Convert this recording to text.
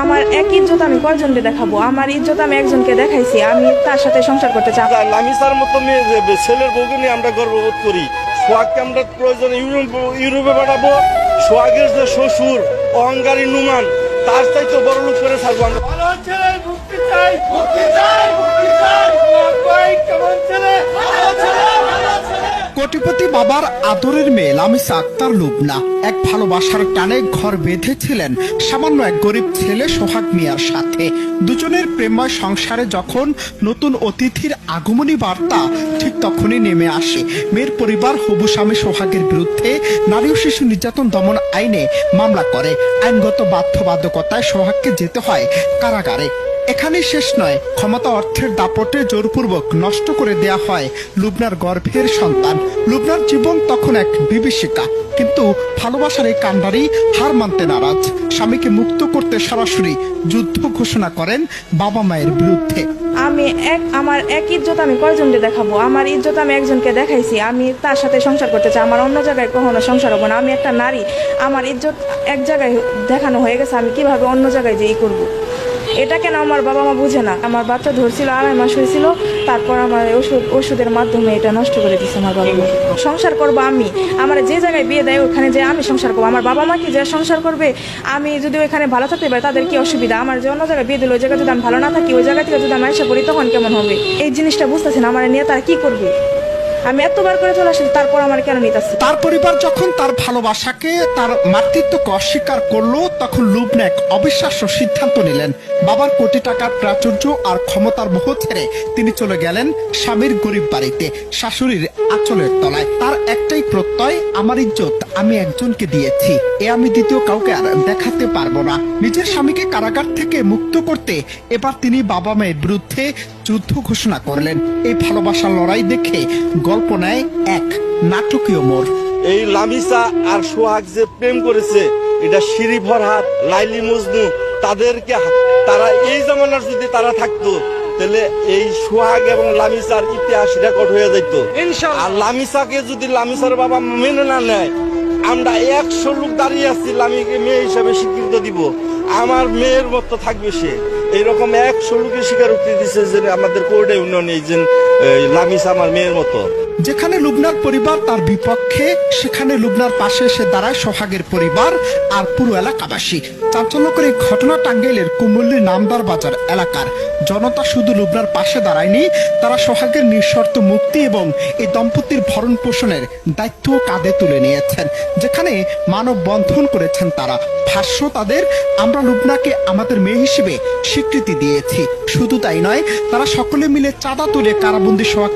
আমার এক ইজ্জত আমি কয়জনকে দেখাবো? আমার ইজ্জত আমি একজনকে দেখাইছি আমি তার সাথে সংসার করতে চাই। লামিসার মতো মেয়ে যে ছেলের বউকে নিয়ে আমরা গর্ববোধ করি। সোহাগকে আমরা প্রয়োজন ইউরোপ- ইউরোপে পাঠাবো। সোহাগের যে শ্বশুর অহংকারী নুমান তার চাইতে বড় লোক করে থাকব আমরা। কোটিপতি বাবার আদরের মেয়ে লামিসা আক্তার লুবনা এক ভালোবাসার টানে ঘর বেঁধেছিলেন সামান্য এক গরিব ছেলে সোহাগ মিয়ার সাথে। দুজনের প্রেমময় সংসারে যখন নতুন অতিথির আগমনী বার্তা ঠিক তখনই নেমে আসে। মেয়ের পরিবার হবু স্বামী সোহাগের বিরুদ্ধে নারী ও শিশু নির্যাতন দমন আইনে মামলা করে। আইনগত বাধ্যবাধকতায় সোহাগকে যেতে হয় কারাগারে। এখানেই শেষ নয়। ক্ষমতা অর্থের দাপটে জোরপূর্বক নষ্ট করে দেয়া হয় লুবনার গর্ভের সন্তান। লুবনার জীবন তখন এক বিভীষিকা। কিন্তু ভালোবাসার এই কাণ্ডারি হার মানতে নারাজ। স্বামীকে মুক্ত করতে সরাসরি যুদ্ধ ঘোষণা করেন বাবা মায়ের বিরুদ্ধে। আমি এক, আমার এক ইজ্জত আমি কয়জনকে দেখাবো? আমার ইজ্জত আমি একজনকে দেখাইছি। আমি তার সাথে সংসার করতে চাই। আমার অন্য জায়গায় কখনো সংসার হব না। আমি একটা নারী। আমার ইজ্জত এক জায়গায় দেখানো হয়ে গেছে। আমি কীভাবে অন্য জায়গায় যেই করব। এটা কেন আমার বাবা মা বুঝে না? আমার বাচ্চা ধরছিল, আড়াই মাস হয়েছিল, তারপর আমার ওষুধ ওষুধের মাধ্যমে এটা নষ্ট করে দিচ্ছে আমার বাবা মা। সংসার করব আমি। আমার যে জায়গায় বিয়ে দেয়, ওখানে যে আমি সংসার করব। আমার বাবা মা কি যে সংসার করবে? আমি যদি ওইখানে ভালো থাকতে পারি, তাদের কি অসুবিধা? আমার যে অন্য জায়গায় বিয়ে দিল, ওই জায়গায় যদি আমি ভালো না থাকি, ওই জায়গা থেকে যদি আমি এসে পড়ি, তখন কেমন হবে? এই জিনিসটা বুঝতেছি না, আমার নিয়ে তারা কি করবে? আমি এতবার করে চলে আসি তারপর আমার কেন নিতেছে তার পরিবার যখন তার ভালোবাসাকে, তার মাতৃত্বকে অস্বীকার করল, তখন লুবনা এক অবিশ্বাস্য সিদ্ধান্ত নিলেন। বাবার কোটি টাকার প্রাচুর্য আর ক্ষমতার মোহ ছেড়ে তিনি চলে গেলেন স্বামীর গরিব বাড়িতে, শাশুড়ির আঁচলের তলায়। তার একটাই প্রত্যয়, আমার ইজ্জত, আমি একজনকে দিয়েছি। এ আমি দ্বিতীয় কাউকে আর দেখাতে পারব না। নিজের স্বামীকে কারাগার থেকে মুক্ত করতে এবার তিনি বাবা মায়ের বিরুদ্ধে যুদ্ধ ঘোষণা করলেন। এই ভালোবাসার লড়াই দেখে গল্প নেয় এক নাটকীয় মোড়। এই লামিসা আর সোহাগ যে প্রেম করেছে এটা শিরি ফরহাদ লাইলি মজনু তাদেরকে তারা এই জামানার যদি তারা থাকতো তাহলে এই সোহাগ এবং লামিসার ইতিহাস রেকর্ড হয়ে যেত আর লামিসাকে যদি লামিসার বাবা মেনে না নেয় আমরা একশো লোক দাঁড়িয়ে আছি লামিকে মেয়ে হিসাবে স্বীকৃত দিব। আমার মেয়ের মতো থাকবে সে। এইরকম একশো লোকের স্বীকারোক্তি দিচ্ছে যে আমাদের কোর্টে উন্নয়ন যে, এই আমার মেয়ের মতো। যেখানে লুবনার পরিবার তার বিপক্ষে, সেখানে লুবনার পাশে এসে দাঁড়ায় সোহাগের পরিবার আর পুরো এলাকাবাসী। চাঞ্চল্যকর এই ঘটনা টাঙ্গাইলের কুমল্লি নামদার বাজার এলাকার। জনতা শুধু লুবনার পাশে দাঁড়ায়নি, তারা সোহাগের নিঃশর্ত মুক্তি এবং এই দম্পতির ভরণ পোষণের দায়িত্ব কাঁধে তুলে নিয়েছেন। যেখানে মানব বন্ধন করেছেন তারা। ভাষ্য তাদের, আমরা লুবনাকে আমাদের মেয়ে হিসেবে স্বীকৃতি দিয়েছি। শুধু তাই নয় তারা সকলে মিলে চাঁদা তুলে কারাবন্দি সোহাগ